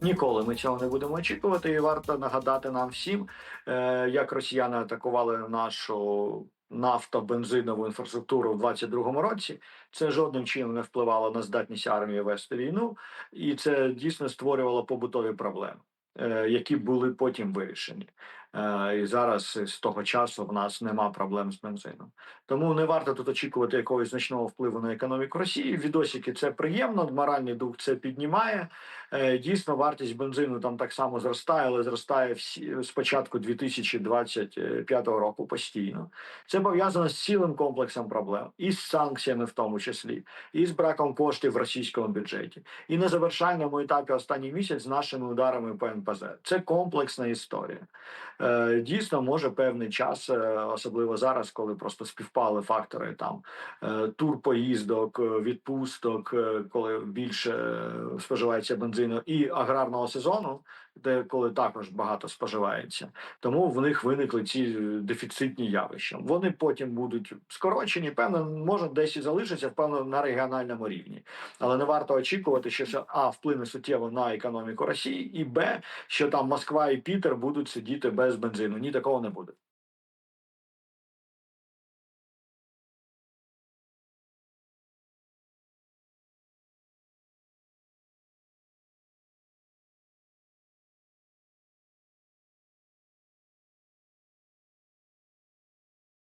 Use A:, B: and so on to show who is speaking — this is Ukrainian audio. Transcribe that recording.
A: Ніколи ми цього не будемо очікувати, і варто нагадати нам всім, е, як росіяни атакували нашу нафто-бензинову інфраструктуру в 22-му році. Це жодним чином не впливало на здатність армії вести війну, і це дійсно створювало побутові проблеми, які були потім вирішені. Е, І зараз з того часу в нас нема проблем з бензином. Тому не варто тут очікувати якогось значного впливу на економіку Росії. Відосики це приємно, моральний дух це піднімає. Е, Дійсно, вартість бензину там так само зростає, але зростає всі з початку 2025 року постійно. Це пов'язано з цілим комплексом проблем, і з санкціями, в тому числі, і з браком коштів в російському бюджеті, і на завершальному етапі останній місяць з нашими ударами по НПЗ. Це комплексна історія. Е, Дійсно, може певний час, е, особливо зараз, коли просто співпали фактори там е, тур поїздок, е, відпусток, коли більше споживається бензину, і аграрного сезону, де коли також багато споживається. Тому в них виникли ці дефіцитні явища. Вони потім будуть скорочені, певно, може десь і залишаться, певно, на регіональному рівні. Але не варто очікувати, що це а вплине суттєво на економіку Росії, і б, що там Москва і Пітер будуть сидіти без бензину. Ні, такого не буде.